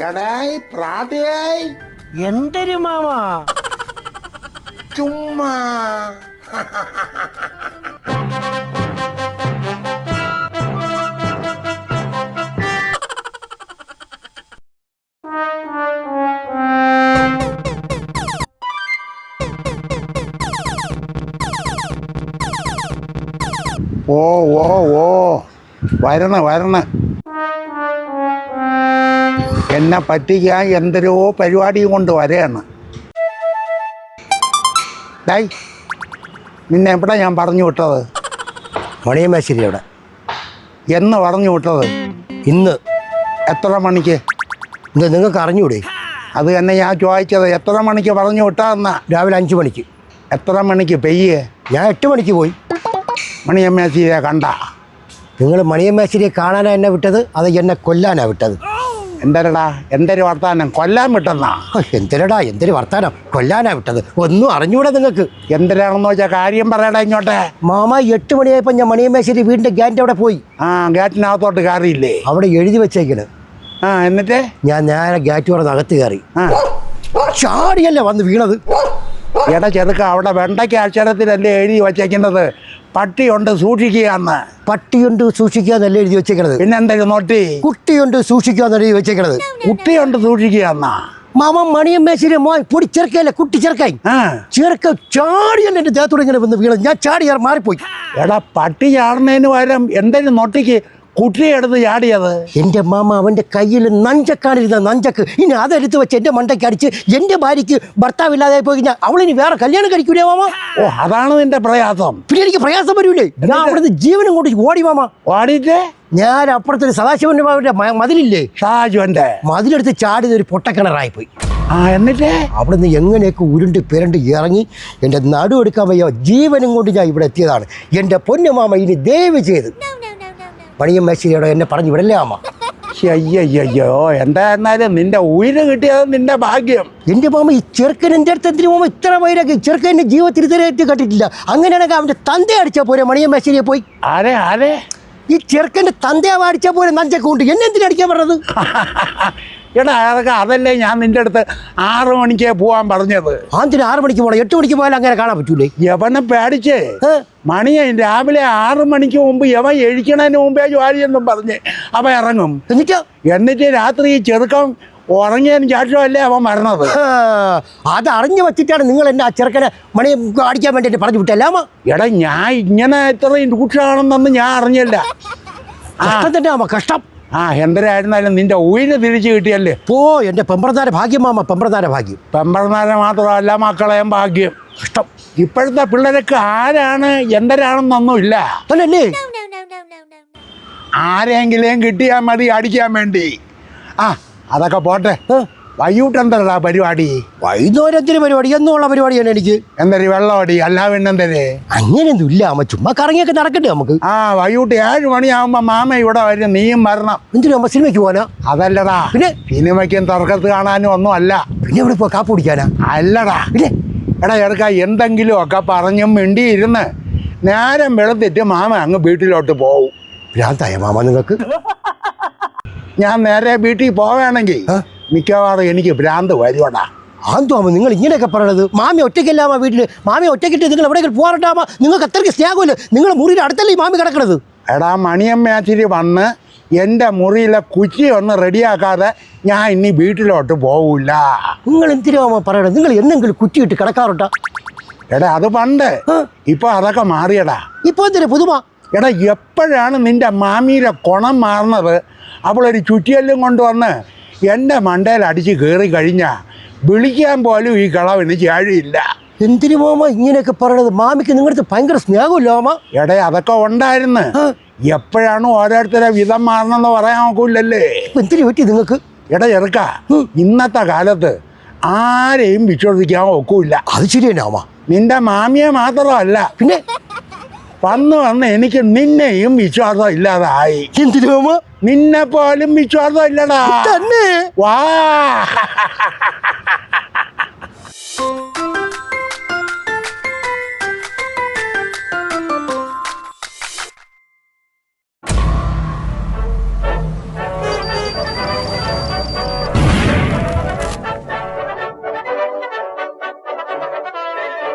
എടായ് പ്രാതയായി. എന്തൊരു മാമാ? ചുമ്മാ. ഓ ഓ ഓ വരണ വരണ. എന്നെ പറ്റിക്കാൻ എന്തൊരോ പരിപാടിയും കൊണ്ട് വരെയാണ്. ഡായ് നിന്നെ എവിടെ ഞാൻ പറഞ്ഞു വിട്ടത്? മണിയമ്മേശ്ശേരി അവിടെ എന്ന് പറഞ്ഞു വിട്ടത്? ഇന്ന്. എത്ര മണിക്ക്? ഇത് നിങ്ങൾക്ക് അറിഞ്ഞൂടെ? അത് തന്നെ ഞാൻ ചോദിച്ചത്. എത്ര മണിക്ക് പറഞ്ഞു വിട്ടാന്നാ രാവിലെ അഞ്ച് മണിക്ക്. എത്ര മണിക്ക് പെയ്യേ? ഞാൻ എട്ട് മണിക്ക് പോയി. മണിയമ്മേശിയെ കണ്ട. നിങ്ങൾ മണിയമ്മേശ്ശേരിയെ കാണാനാണ് എന്നെ വിട്ടത്? അത് എന്നെ കൊല്ലാനാണ് വിട്ടത്? എന്തരടാ? എന്തൊരു വർത്താനം? കൊല്ലാൻ വിട്ടെന്നാ? എന്തരടാ എന്തൊരു വർത്താനം? കൊല്ലാനാ വിട്ടത്. ഒന്നും അറിഞ്ഞൂടെ നിങ്ങൾക്ക് എന്തരാണെന്ന് വെച്ചാൽ കാര്യം പറയടാ ഇങ്ങോട്ടെ. മാമ എട്ട് മണിയായപ്പോൾ ഞാൻ മണിയമ്മേശ്ശേരി വീടിന്റെ ഗ്യാറ്റ് അവിടെ പോയി. ആ ഗ്യാറ്റിനകത്തോട്ട് കയറിയില്ലേ? അവിടെ എഴുതി വെച്ചേക്കണ്. ആ എന്നിട്ട്? ഞാൻ നേരെ ഗ്യാറ്റ് തുറന്ന് അകത്ത് കയറി. ആ. ചാടിയല്ലേ വന്ന് വീണത്? എടാ ചെറുക്ക അവിടെ വെണ്ടയ്ക്ക അക്ഷരത്തിലല്ലേ എഴുതി വച്ചേക്കുന്നത്? പട്ടിയുണ്ട് സൂക്ഷിക്കുകയെന്ന്. പട്ടിയുണ്ട് സൂക്ഷിക്കുക എന്നല്ലേ എഴുതി വെച്ചേക്കണത്? പിന്നെന്തൊരു നോട്ടി? കുട്ടിയുണ്ട് സൂക്ഷിക്കുക എന്ന് എഴുതി വെച്ചേക്കണത്? കുട്ടിയുണ്ട് സൂക്ഷിക്കുകയെന്നാ. മാമ മണിയമ്മേശ്ശേരി മോൻ പൊടി ചെറുക്കല്ലേ കുട്ടി ചെറുക്കായി ചെറുക്ക ചാടിയല്ല എന്റെ ദേഹത്തോടെ ഇങ്ങനെ വന്ന് വീണത്? ഞാൻ ചാടി മാറിപ്പോയി. എടാ പട്ടി ചാടുന്നതിന് പകരം എന്തെങ്കിലും നൊട്ടിക്ക് കുട്ടിയെടുത്ത് ചാടിയത് എന്റെ മാമ അവന്റെ കയ്യിൽ നഞ്ചക്കാണിരുന്ന നഞ്ചക്ക് ഇനി അതെടുത്ത് വെച്ച് എന്റെ മണ്ടയ്ക്ക് അടിച്ച് എന്റെ ഭാര്യയ്ക്ക് ഭർത്താവില്ലാതെ പോയി കഴിഞ്ഞാൽ അവളിനി വേറെ കല്യാണം കഴിക്കൂലേ മാമ? ഓ അതാണ് നിന്റെ പ്രയാസം. പിന്നെ എനിക്ക് പ്രയാസം വരൂലേ? ഞാൻ അവിടുന്ന് ജീവനും കൊണ്ട് ഓടി മാമ. ഓടിയിട്ടേ? ഞാൻ അപ്പുറത്തൊരു സദാശിവന്റെ മാവിന്റെ മ- മതിലില്ലേ? ഷാജുവന്റെ മതിലെടുത്ത് ചാടിയത് ഒരു പൊട്ടക്കിണറായി പോയി. ആ എന്നിട്ട്? അവിടുന്ന് എങ്ങനെയൊക്കെ ഉരുണ്ട് പിരണ്ട് ഇറങ്ങി എന്റെ നടുവെടുക്കാൻ വയ്യ ജീവനും കൊണ്ട് ഞാൻ ഇവിടെ എത്തിയതാണ്. എന്റെ പൊന്നുമാമ ഇനി ദയവ് ചെയ്ത് പണിയും മേശരിയോടെ എന്നെ പറഞ്ഞു വിടല്ലേ അമ്മ? അയ്യോ എന്നാലും നിന്റെ ഉയിര് കിട്ടിയത് നിന്റെ ഭാഗ്യം. എന്റെ മാമ ഈ ചെറുക്കൻ എന്റെ അടുത്ത് എന്തിനു മാമ ഇത്ര വൈരാക്കി ചെറുക്കൻ എന്റെ ജീവിതത്തിൽ ഇതുവരെ കണ്ടിട്ടില്ല. അങ്ങനെയാണെങ്കിൽ അവന്റെ തന്ത അടിച്ചാൽ പോരെ മണിയൻ മേശരിയെ പോയി? ആരെ ആരെ? ഈ ചെറുക്കന്റെ തന്തയാവ് അടിച്ചാൽ പോലെ നഞ്ചൊക്കെ ഉണ്ട് എന്നെ എന്തിനാ അടിക്കാൻ പറഞ്ഞത്? എടാ അതൊക്കെ അതല്ലേ ഞാൻ നിന്റെ അടുത്ത് ആറ് മണിക്ക് പോവാൻ പറഞ്ഞത്? ആന്തിന് ആറ് മണിക്ക് പോകണം എട്ട് മണിക്ക് പോയാലും അങ്ങനെ കാണാൻ പറ്റൂലേ? യവനെ പേടിച്ച്? മണിയെ രാവിലെ ആറ് മണിക്ക് മുമ്പ് യവൻ എഴിക്കണതിന് മുമ്പേ ജോലി എന്നും പറഞ്ഞ് അവൻ ഇറങ്ങും. എന്നിട്ട്? എന്നിട്ട് രാത്രി ചെറുക്കം ഉറങ്ങിയതിന് ശേഷമല്ലേ അവൻ മരണത്? അത് അറിഞ്ഞു വച്ചിട്ടാണ് നിങ്ങൾ എന്നെ ആ ചെറുക്കനെ മണി അടിക്കാൻ വേണ്ടിയിട്ട് പറഞ്ഞു വിട്ടല്ലാമ എടാ ഞാൻ ഇങ്ങനെ ഇത്രയും രൂക്ഷമാണെന്നൊന്നും ഞാൻ അറിഞ്ഞില്ല. കഷ്ടം തന്നെ ആവാം കഷ്ടം. ആ എന്തരായിരുന്നാലും നിന്റെ ഉയിര് തിരിച്ചു കിട്ടിയല്ലേ? പോ എന്റെ പെമ്പ്രതാര ഭാഗ്യം മാമ പെമ്പ്രതാര ഭാഗ്യം. പെമ്പറന്നാരെ മാത്രമല്ല മക്കളെയും ഭാഗ്യം. ഇഷ്ടം ഇപ്പോഴത്തെ പിള്ളേർക്ക് ആരാണ്? എന്തരാണെന്നൊന്നും ഇല്ല. അല്ലല്ലേ ആരെങ്കിലും കിട്ടിയാൽ മതി അടിക്കാൻ വേണ്ടി. ആ അതൊക്കെ പോട്ടെ. ഏ? വൈകിട്ട് എന്തരടാ പരിപാടി? വൈകുന്നേരത്തിന് പരിപാടി? എന്നുള്ള പരിപാടിയാണ് എനിക്ക്. എന്തൊരു വെള്ളമടി അല്ല പിന്നെന്തര്? അങ്ങനെയൊന്നും ഇല്ല അമ്മ. ചുമ്മാ കറങ്ങിയൊക്കെ നടക്കട്ടെ നമുക്ക്. ആ വൈകിട്ട് ഏഴ് മണിയാവുമ്പോ മാമ ഇവിടെ വരും നീയും വരണം. എന്തിനാ അമ്മ സിനിമയ്ക്ക് പോകാനാ അതല്ലടാ പിന്നെ? സിനിമയ്ക്കും തർക്കത്ത് കാണാനും ഒന്നും അല്ല പിന്നെ ഇവിടെ പോ കാപ്പ് കുടിക്കാനാ? അല്ലടാ. പിന്നെ? എടാ എടുക്ക എന്തെങ്കിലും ഒക്കെ പറഞ്ഞും മിണ്ടിയിരുന്ന് നേരം വെളുത്തിട്ട് മാമ അങ്ങ് വീട്ടിലോട്ട് പോവും. ഭ്രാന്തായ മാമ നിങ്ങൾക്ക്? ഞാൻ നേരെ വീട്ടിൽ പോവുകയാണെങ്കിൽ? മിക്കവാറും എനിക്ക് ഭ്രാന്ത് വരുവാടാ. ആന്തോമ നിങ്ങൾ ഇങ്ങനെയൊക്കെ പറയണത്? മാമി ഒറ്റയ്ക്കല്ലാമ വീട്ടിൽ മാമി ഒറ്റയ്ക്കിട്ട് നിങ്ങൾ എവിടെയെങ്കിലും പോകാറുണ്ടാമ നിങ്ങൾക്ക് അത്രയ്ക്ക് സ്നേഹമില്ല. നിങ്ങൾ മുറിയുടെ അടുത്തല്ലേ ഈ മാമി കിടക്കണത്? എടാ മണിയമ്മയാച്ചിരി വന്ന് എന്റെ മുറിയിലെ കുച്ചി ഒന്ന് റെഡിയാക്കാതെ ഞാൻ ഇനി വീട്ടിലോട്ട് പോവില്ല നിങ്ങൾ എന്തിനാ മാമ പറയണത്? നിങ്ങൾ എന്തെങ്കിലും കുറ്റിയിട്ട് കിടക്കാറുണ്ടോ? എടാ അത് പണ്ട്. ഇപ്പൊ അതൊക്കെ മാറിയടാ. ഇപ്പൊ എന്തിനാ പുതുമ? എടാ എപ്പോഴാണ് നിന്റെ മാമിയിലെ കുണം മാറുന്നത്? അവളൊരു ചുറ്റിയെല്ലും കൊണ്ടുവന്ന് എന്റെ മണ്ടയിൽ അടിച്ച് കയറി കഴിഞ്ഞാൽ വിളിക്കാൻ പോലും ഈ കളവിന് ചാഴിയില്ല എന്തിനു മാമ ഇങ്ങനെയൊക്കെ പറയണത്? മാമിക്ക് നിങ്ങളുടെ ഭയങ്കര സ്നേഹമില്ലോ മാമ? എടേ അതൊക്കെ ഉണ്ടായിരുന്നു. എപ്പോഴാണ് ഓരോരുത്തരെ വിധം മാറണമെന്ന് പറയാൻ നോക്കൂലല്ലേ എന്തിനു പറ്റി നിങ്ങൾക്ക്? എടാ ചെറുക്ക ഇന്നത്തെ കാലത്ത് ആരെയും വിശ്വസിക്കാൻ ഒക്കൂല അത് ശരിയന്നെ മാമ? നിന്റെ മാമിയെ മാത്രമല്ല. പിന്നെ? വന്ന് വന്ന് എനിക്ക് നിന്നെയും വിശ്വാസം ഇല്ലാതായി. എന്തിനു മാമ? നിന്നെ പോലും വിശ്വാസം ഇല്ലടാ. തന്നെ വാ.